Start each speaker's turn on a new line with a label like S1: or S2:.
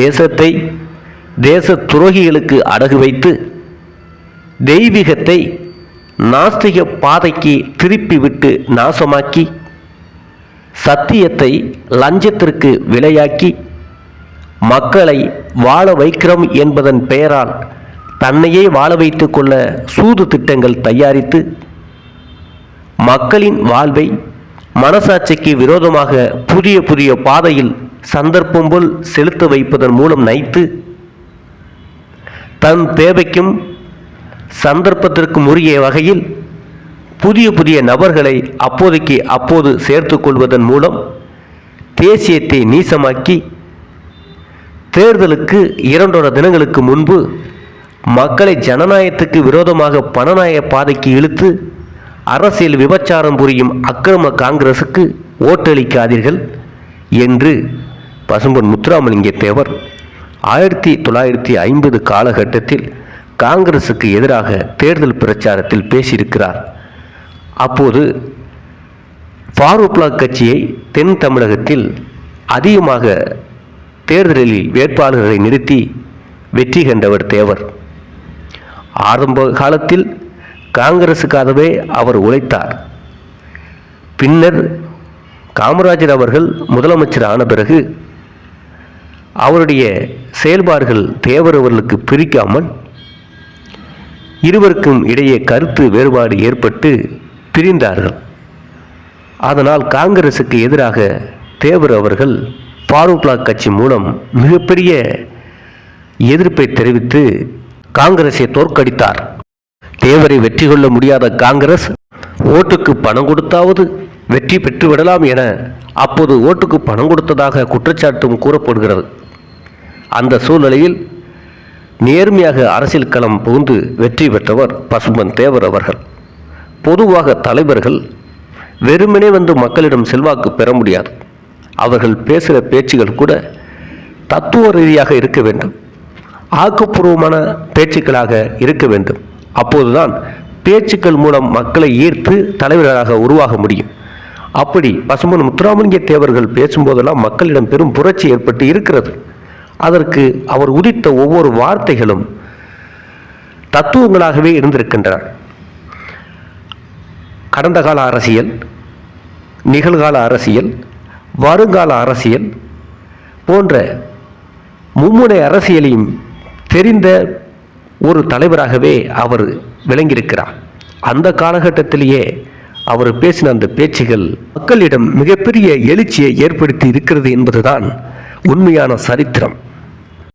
S1: தேசத்தை தேச துரோகிகளுக்கு அடகு வைத்து தெய்வீகத்தை நாஸ்திக பாதைக்கு திருப்பிவிட்டு நாசமாக்கி சத்தியத்தை லஞ்சத்திற்கு விலையாக்கி மக்களை வாழ வைக்கிறோம் என்பதன் பெயரால் தன்னையே வாழ வைத்து கொள்ள சூது திட்டங்கள் தயாரித்து மக்களின் வாழ்வை மனசாட்சிக்கு விரோதமாக புதிய புதிய பாதையில் சந்தர்ப்பம் போல் செலுத்த வைப்பதன் மூலம் நைத்து தன் தேவைக்கும் சந்தர்ப்பத்திற்கும் உரிய வகையில் புதிய புதிய நபர்களை அப்போதைக்கு அப்போது சேர்த்து கொள்வதன் மூலம் தேசியத்தை நீசமாக்கி தேர்தலுக்கு இரண்டொரு தினங்களுக்கு முன்பு மக்களை ஜனநாயகத்துக்கு விரோதமாக பணநாயக பாதைக்கு இழுத்து அரசியல் விபச்சாரம் புரியும் அக்கிரம காங்கிரசுக்கு ஓட்டளிக்காதீர்கள் என்று பசும்பொன் முத்துராமலிங்க தேவர் ஆயிரத்தி தொள்ளாயிரத்தி ஐம்பது காலகட்டத்தில் காங்கிரசுக்கு எதிராக தேர்தல் பிரச்சாரத்தில் பேசியிருக்கிறார். அப்போது ஃபாரூக்லா கட்சியை தென் தமிழகத்தில் அதிகமாக தேர்தலில் வேட்பாளர்களை நிறுத்தி வெற்றி கண்டவர் தேவர். ஆரம்ப காலத்தில் காங்கிரசுக்காகவே அவர் உழைத்தார். பின்னர் காமராஜர் அவர்கள் முதலமைச்சர் ஆன பிறகு அவருடைய செயல்பாடுகள் தேவரவர்களுக்கு பிரிக்காமல் இருவருக்கும் இடையே கருத்து வேறுபாடு ஏற்பட்டு பிரிந்தார்கள். அதனால் காங்கிரசுக்கு எதிராக தேவர் அவர்கள் ஃபாரூக்லா கட்சி மூலம் மிகப்பெரிய எதிர்ப்பை தெரிவித்து காங்கிரஸை தோற்கடித்தார். தேவரை வெற்றி கொள்ள முடியாத காங்கிரஸ் ஓட்டுக்கு பணம் கொடுத்தாவது வெற்றி பெற்று விடலாம் என அப்போது ஓட்டுக்கு பணம் கொடுத்ததாக குற்றச்சாட்டும் கூறப்படுகிறது. அந்த சூழ்நிலையில் நேர்மையாக அரசியல் களம் புகுந்து வெற்றி பெற்றவர் பசும்பன் தேவர் அவர்கள். பொதுவாக தலைவர்கள் வெறுமனே வந்து மக்களிடம் செல்வாக்கு பெற முடியாது. அவர்கள் பேசுகிற பேச்சுகள் கூட தத்துவ ரீதியாக இருக்க வேண்டும். ஆக்கப்பூர்வமான பேச்சுக்களாக இருக்க வேண்டும். அப்போதுதான் பேச்சுக்கள் மூலம் மக்களை ஈர்த்து தலைவர்களாக உருவாக முடியும். அப்படி பசும்பன் முத்துராமலிங்க தேவர்கள் பேசும்போதெல்லாம் மக்களிடம் பெரும் புரட்சி ஏற்பட்டு இருக்கிறது. அதற்கு அவர் உதித்த ஒவ்வொரு வார்த்தைகளும் தத்துவங்களாகவே இருந்திருக்கின்றன. கடந்த கால அரசியல் நிகழ்கால அரசியல் வருங்கால அரசியல் போன்ற மும்முனை அரசியலையும் தெரிந்த ஒரு தலைவராகவே அவர் விளங்கியிருக்கிறார். அந்த காலகட்டத்திலேயே அவர் பேசின அந்த பேச்சுகள் மக்களிடம் மிகப்பெரிய எழுச்சியை ஏற்படுத்தி இருக்கிறது என்பதுதான் உண்மையான சரித்திரம்.